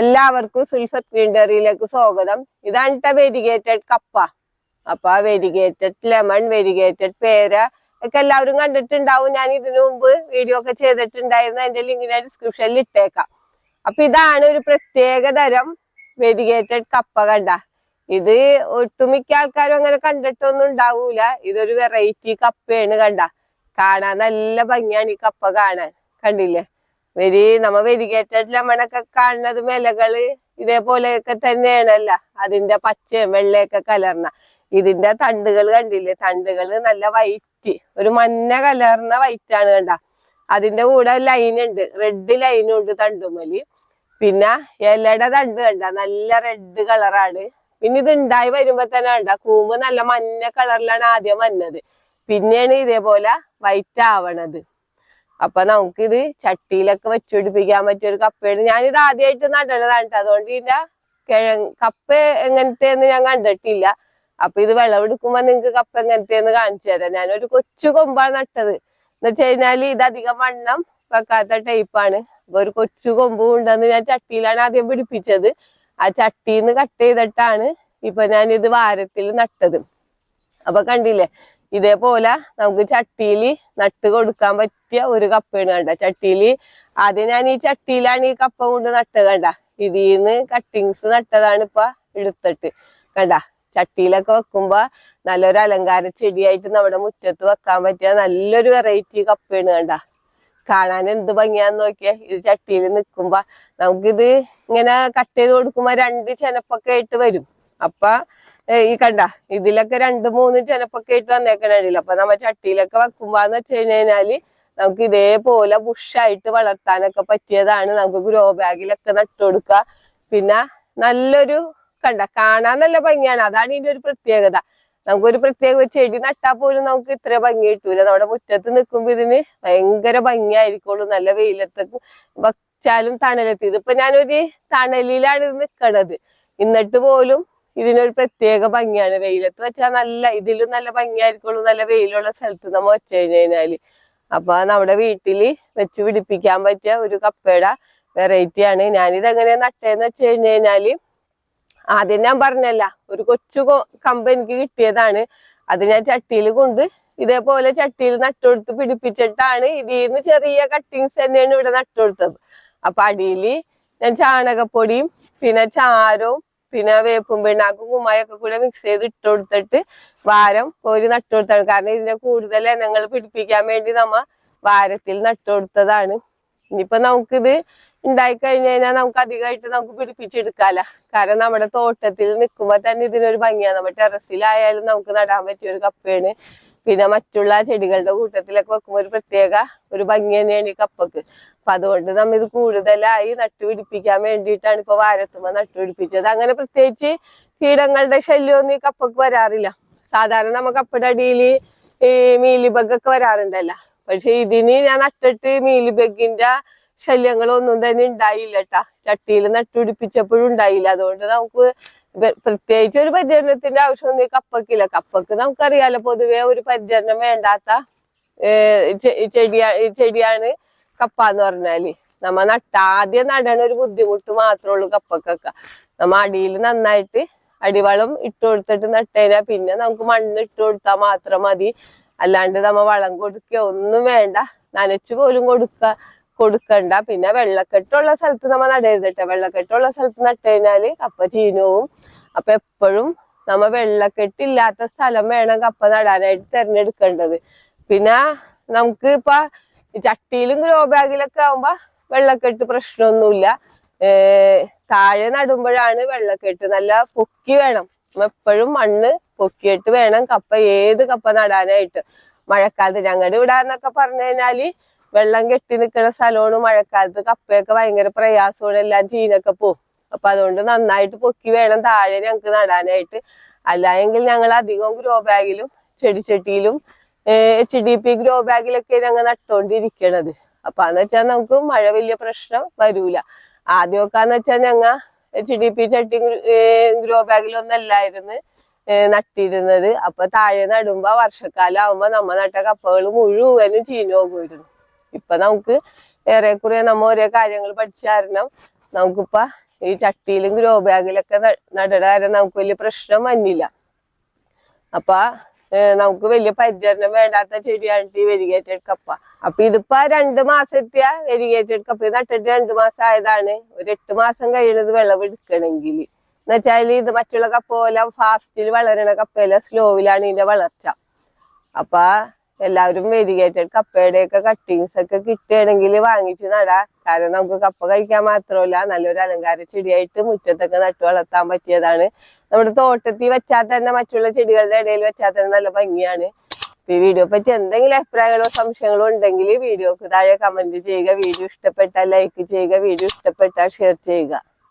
എല്ലാവർക്കും സുൽഫർ ഗ്രീൻഡറിയിലേക്ക് സ്വാഗതം. ഇതാണ് വെരിഗേറ്റഡ് കപ്പ. അപ്പൊ വെരിഗേറ്റഡ് ലെമൺ വെരിഗേറ്റഡ് പേര ഒക്കെ എല്ലാവരും കണ്ടിട്ടുണ്ടാവും. ഞാൻ ഇതിനു മുമ്പ് വീഡിയോ ഒക്കെ ചെയ്തിട്ടുണ്ടായിരുന്നു. അതിന്റെ ലിങ്ക് ഡിസ്ക്രിപ്ഷനിൽ ഇട്ടേക്കാം. അപ്പൊ ഇതാണ് ഒരു പ്രത്യേക തരം വെരിഗേറ്റഡ് കപ്പ കണ്ട. ഇത് ഒട്ടുമിക്ക ആൾക്കാരും അങ്ങനെ കണ്ടിട്ടൊന്നും ഉണ്ടാവൂല. ഇതൊരു വെറൈറ്റി കപ്പയാണ് കണ്ട. കാണാൻ നല്ല ഭംഗിയാണ് ഈ കപ്പ കാണാൻ. കണ്ടില്ലേ? വെരി നമ്മ വെരിഗേറ്റഡ് മണൊക്കെ കാണുന്നത് ഇലകൾ ഇതേപോലെയൊക്കെ തന്നെയാണല്ല. അതിന്റെ പച്ചയും വെള്ളയൊക്കെ കലർന്ന. ഇതിന്റെ തണ്ടുകൾ കണ്ടില്ലേ? തണ്ടുകൾ നല്ല വൈറ്റ് ഒരു മഞ്ഞ കലർന്ന വൈറ്റ് ആണ് കണ്ട. അതിന്റെ കൂടെ ലൈൻ ഉണ്ട്. റെഡ് ലൈനും ഉണ്ട് തണ്ടുമലി പിന്നെ ഇലയുടെ തണ്ട് കണ്ട. നല്ല റെഡ് കളറാണ് പിന്നെ ഇത് ഉണ്ടായി വരുമ്പോ തന്നെ കണ്ട. കൂമ്പ് നല്ല മഞ്ഞ കളറിലാണ് ആദ്യം വന്നത്. പിന്നെയാണ് ഇതേപോലെ വൈറ്റ് ആവണത്. അപ്പൊ നമുക്കിത് ചട്ടിയിലൊക്കെ വെച്ചുപിടിപ്പിക്കാൻ പറ്റിയ ഒരു കപ്പയാണ് ഞാനിത് ആദ്യമായിട്ട് നടണതാണ്. അതുകൊണ്ട് ഇതിന്റെ കിഴങ്ങ് കപ്പ എങ്ങനത്തെന്ന് ഞാൻ കണ്ടിട്ടില്ല. അപ്പൊ ഇത് വിളവെടുക്കുമ്പോ നിങ്ങക്ക് കപ്പ എങ്ങനത്തെന്ന് കാണിച്ചു തരാം. ഞാനൊരു കൊച്ചു കൊമ്പാണ് നട്ടത്. എന്ന് വെച്ച് കഴിഞ്ഞാൽ ഇത് അധികം വണ്ണം വെക്കാത്ത ടൈപ്പാണ് അപ്പൊ ഒരു കൊച്ചു കൊമ്പും ഉണ്ടെന്ന് ഞാൻ ചട്ടിയിലാണ് ആദ്യം പിടിപ്പിച്ചത്. ആ ചട്ടിന്ന് കട്ട് ചെയ്തിട്ടാണ് ഇപ്പൊ ഞാൻ ഇത് വാരത്തിൽ നട്ടത്. അപ്പൊ കണ്ടില്ലേ ഇതേപോലെ നമുക്ക് ചട്ടിയിൽ നട്ട് കൊടുക്കാൻ പറ്റിയ ഒരു കപ്പയാണ് കണ്ട? ചട്ടിയിൽ ആദ്യം ഞാൻ ഈ ചട്ടിയിലാണ് ഈ കപ്പ കൊണ്ട് നട്ടത് കണ്ട? ഇതിന്ന് കട്ടിങ്സ് നട്ടതാണ് ഇപ്പൊ എടുത്തിട്ട്. കണ്ട? ചട്ടിയിലൊക്കെ വെക്കുമ്പോ നല്ലൊരു അലങ്കാര ചെടിയായിട്ട് നമ്മുടെ മുറ്റത്ത് വെക്കാൻ പറ്റിയ നല്ലൊരു വെറൈറ്റി കപ്പയാണ് കണ്ട? കാണാൻ എന്ത് ഭംഗിയാന്ന് നോക്കിയേ. ഇത് ചട്ടിയിൽ നിൽക്കുമ്പോ നമുക്കിത് ഇങ്ങനെ കട്ട് ചെയ്ത് കൊടുക്കുമ്പോ രണ്ട് ചെനപ്പൊക്കെ ആയിട്ട് വരും. അപ്പൊ ഈ കണ്ട ഇതിലൊക്കെ രണ്ട് മൂന്ന് ചെനപ്പൊക്കെ ആയിട്ട് വന്നേക്കണില്ല അപ്പൊ നമ്മ ചട്ടിയിലൊക്കെ വെക്കുമ്പോന്ന് വെച്ച് കഴിഞ്ഞാൽ നമുക്ക് ഇതേപോലെ ബുഷായിട്ട് വളർത്താനൊക്കെ പറ്റിയതാണ് നമുക്ക് ഗ്രോ ബാഗിലൊക്കെ നട്ടുകൊടുക്കുക. പിന്നെ നല്ലൊരു കണ്ട കാണാൻ നല്ല ഭംഗിയാണ്. അതാണ് ഇതിന്റെ ഒരു പ്രത്യേകത. നമുക്കൊരു പ്രത്യേക ഒരു ചെടി നട്ടാൽ പോലും നമുക്ക് ഇത്ര ഭംഗി കിട്ടൂല. നമ്മുടെ മുറ്റത്ത് നിൽക്കുമ്പോ ഇതിന് ഭയങ്കര ഭംഗിയായിരിക്കുള്ളൂ. നല്ല വെയിലത്തൊക്കെ വച്ചാലും തണലെത്തി. ഇതിപ്പോ ഞാനൊരു തണലിലാണ് ഇത് നിക്കണത്. എന്നിട്ട് പോലും ഇതിനൊരു പ്രത്യേക ഭംഗിയാണ്. വെയിലത്ത് വെച്ചാൽ നല്ല ഇതിലും നല്ല ഭംഗിയായിരിക്കുള്ളൂ. നല്ല വെയിലുള്ള സ്ഥലത്ത് നമ്മ വെച്ച് കഴിഞ്ഞാൽ. അപ്പൊ നമ്മുടെ വീട്ടിൽ വെച്ച് പിടിപ്പിക്കാൻ പറ്റിയ ഒരു കപ്പയുടെ വെറൈറ്റി ആണ്. ഞാനിത് എങ്ങനെ നട്ടേന്ന് വെച്ച് കഴിഞ്ഞു കഴിഞ്ഞാൽ ആദ്യം ഞാൻ പറഞ്ഞല്ല ഒരു കൊച്ചു കമ്പ് എനിക്ക് കിട്ടിയതാണ്. അത് ഞാൻ ചട്ടിയിൽ കൊണ്ട് ഇതേപോലെ ചട്ടിയിൽ നട്ടുകൊടുത്ത് പിടിപ്പിച്ചിട്ടാണ് ഇതിൽ നിന്ന് ചെറിയ കട്ടിങ്സ് തന്നെയാണ് ഇവിടെ നട്ടുകൊടുത്തത്. അപ്പൊ അടിയിൽ ഞാൻ ചാണകപ്പൊടിയും പിന്നെ ചാരവും പിന്നെ വേപ്പും പിണ്ണാക്കും കുമ്മായൊക്കെ കൂടെ മിക്സ് ചെയ്ത് ഇട്ട് കൊടുത്തിട്ട് വാരം ഒരു നട്ടു കൊടുത്താണ് കാരണം ഇതിന്റെ കൂടുതൽ ഇനങ്ങൾ പിടിപ്പിക്കാൻ വേണ്ടി നമ്മ വാരത്തിൽ നട്ടു കൊടുത്തതാണ് ഇനിയിപ്പോ നമുക്കിത് ഉണ്ടായി കഴിഞ്ഞു കഴിഞ്ഞാൽ നമുക്ക് അധികമായിട്ട് നമുക്ക് പിടിപ്പിച്ചെടുക്കാല കാരണം നമ്മുടെ തോട്ടത്തിൽ നിൽക്കുമ്പോ തന്നെ ഇതിനൊരു ഭംഗിയാണ്. നമ്മുടെ ടെറസിലായാലും നമുക്ക് നടാൻ പറ്റിയ ഒരു കപ്പയാണ്. പിന്നെ മറ്റുള്ള ചെടികളുടെ കൂട്ടത്തിലൊക്കെ വെക്കുമ്പോൾ ഒരു പ്രത്യേക ഒരു ഭംഗി തന്നെയാണ് ഈ കപ്പക്ക്. അപ്പൊ അതുകൊണ്ട് നമ്മ ഇത് കൂടുതലായി നട്ടുപിടിപ്പിക്കാൻ വേണ്ടിയിട്ടാണ് ഇപ്പൊ വാരത്തുമ്പോ നട്ടുപിടിപ്പിച്ചത്. അങ്ങനെ പ്രത്യേകിച്ച് കീടങ്ങളുടെ ശല്യമൊന്നും ഈ കപ്പക്ക് വരാറില്ല. സാധാരണ നമ്മ കപ്പയുടെ അടിയിൽ ഈ മീലിബഗൊക്കെ വരാറുണ്ടല്ലോ. പക്ഷെ ഇതിന് ഞാൻ നട്ടിട്ട് മീലിബഗിന്റെ ശല്യങ്ങളൊന്നും തന്നെ ഉണ്ടായില്ല കേട്ടാ ചട്ടിയിൽ നട്ടുപിടിപ്പിച്ചപ്പോഴും ഉണ്ടായില്ല. അതുകൊണ്ട് നമുക്ക് പ്രത്യേകിച്ച് ഒരു പരിചരണത്തിന്റെ ആവശ്യമൊന്നും ഈ കപ്പക്കില്ല കപ്പക്ക് നമുക്കറിയാലോ പൊതുവെ ഒരു പരിചരണം വേണ്ടാത്ത ചെടിയാ ചെടിയാണ് കപ്പ എന്ന് പറഞ്ഞാൽ നമ്മ നട്ട ആദ്യം നടണ ഒരു ബുദ്ധിമുട്ട് മാത്രമേ ഉള്ളൂ കപ്പക്കൊക്കെ. നമ്മ അടിയിൽ നന്നായിട്ട് അടിവളം ഇട്ട് കൊടുത്തിട്ട് നട്ടേനാ. പിന്നെ നമുക്ക് മണ്ണ് ഇട്ട് കൊടുത്താൽ മാത്രം മതി. അല്ലാണ്ട് നമ്മ വളം കൊടുക്കുക ഒന്നും വേണ്ട. നനച്ചു പോലും കൊടുക്ക കൊടുക്കണ്ട. പിന്നെ വെള്ളക്കെട്ടുള്ള സ്ഥലത്ത് നമ്മ നടരുതട്ടെ കേട്ടോ വെള്ളക്കെട്ടുള്ള സ്ഥലത്ത് നട്ടുകഴിഞ്ഞാൽ കപ്പ ചീനവും. അപ്പൊ എപ്പോഴും നമ്മ വെള്ളക്കെട്ടില്ലാത്ത സ്ഥലം വേണം കപ്പ നടാനായിട്ട് തിരഞ്ഞെടുക്കേണ്ടത്. പിന്നെ നമുക്ക് ഇപ്പൊ ചട്ടിയിലും ഗ്രോ ബാഗിലൊക്കെ ആവുമ്പോ വെള്ളക്കെട്ട് പ്രശ്നമൊന്നുമില്ല. താഴെ നടുമ്പോഴാണ് വെള്ളക്കെട്ട്. നല്ല പൊക്കി വേണം. എപ്പോഴും മണ്ണ് പൊക്കിയിട്ട് വേണം കപ്പ ഏത് കപ്പ നടാനായിട്ട്. മഴക്കാലത്ത് ഞങ്ങളുടെ ഇവിടെ എന്നൊക്കെ പറഞ്ഞു കഴിഞ്ഞാൽ വെള്ളം കെട്ടി നിൽക്കുന്ന സ്ഥലമാണ് മഴക്കാലത്ത്. കപ്പയൊക്കെ ഭയങ്കര പ്രയാസമാണ്. എല്ലാം ചീനൊക്കെ പോകും അപ്പൊ അതുകൊണ്ട് നന്നായിട്ട് പൊക്കി വേണം താഴെ ഞങ്ങൾക്ക് നടാനായിട്ട്. അല്ലായെങ്കിൽ ഞങ്ങൾ അധികം ഗ്രോ ബാഗിലും ചെടിച്ചട്ടിയിലും എച്ച് ഡി പി ഗ്രോ ബാഗിലൊക്കെ ഞങ്ങൾ നട്ടോണ്ടിരിക്കണത്. അപ്പൊ എന്ന് വെച്ചാൽ നമുക്ക് മഴ വലിയ പ്രശ്നം വരൂല. ആദ്യമൊക്കെ എന്ന് വെച്ചാൽ ഞങ്ങൾ എച്ച് ഡി പി ചട്ടി ഗ്രോ ബാഗിലൊന്നല്ലായിരുന്നു നട്ടിരുന്നത്. അപ്പൊ താഴെ നടുമ്പോ വർഷക്കാലം ആവുമ്പോ നമ്മ നട്ട കപ്പകൾ മുഴുവനും ചീഞ്ഞു പോകുമായിരുന്നു ഇപ്പൊ നമുക്ക് ഏറെക്കുറെ നമ്മ ഓരോ കാര്യങ്ങൾ പഠിച്ച കാരണം നമുക്കിപ്പോ ഈ ചട്ടിയിലും ഗ്രോ ബാഗിലൊക്കെ നടണ നമുക്ക് വലിയ പ്രശ്നം വന്നില്ല. അപ്പൊ നമുക്ക് വലിയ പരിചരണം വേണ്ടാത്ത ചെടിയാണ് ഈ വെരിഗേറ്റഡ് കപ്പ. അപ്പൊ ഇതിപ്പോ രണ്ട് മാസം എത്തിയ വെരിഗേറ്റഡ് കപ്പ. നട്ടിട്ട് രണ്ട് മാസം ആയതാണ്. ഒരു എട്ട് മാസം കഴിയണത് വിളവെടുക്കണമെങ്കിൽ എന്നുവെച്ചാൽ ഇത് മറ്റുള്ള കപ്പ പോലെ ഫാസ്റ്റിൽ വളരണ കപ്പയില സ്ലോവിലാണ് ഇതിന്റെ വളർച്ച. അപ്പൊ എല്ലാവരും വെരിഗേറ്റഡ് കപ്പയുടെ ഒക്കെ കട്ടിങ്സ് ഒക്കെ കിട്ടുകയാണെങ്കിൽ വാങ്ങിച്ച് നടാ. കാരണം നമുക്ക് കപ്പ കഴിക്കാൻ മാത്രമല്ല നല്ലൊരു അലങ്കാര ചെടിയായിട്ട് മുറ്റത്തൊക്കെ നട്ടു വളർത്താൻ പറ്റിയതാണ്. നമ്മുടെ തോട്ടത്തിൽ വെച്ചാൽ തന്നെ മറ്റുള്ള ചെടികളുടെ ഇടയിൽ വെച്ചാൽ തന്നെ നല്ല ഭംഗിയാണ്. ഈ വീഡിയോ പറ്റി എന്തെങ്കിലും അഭിപ്രായങ്ങളോ സംശയങ്ങളോ ഉണ്ടെങ്കിൽ വീഡിയോക്ക് താഴെ കമന്റ് ചെയ്യുക. വീഡിയോ ഇഷ്ടപ്പെട്ടാൽ ലൈക്ക് ചെയ്യുക. വീഡിയോ ഇഷ്ടപ്പെട്ടാൽ ഷെയർ ചെയ്യുക.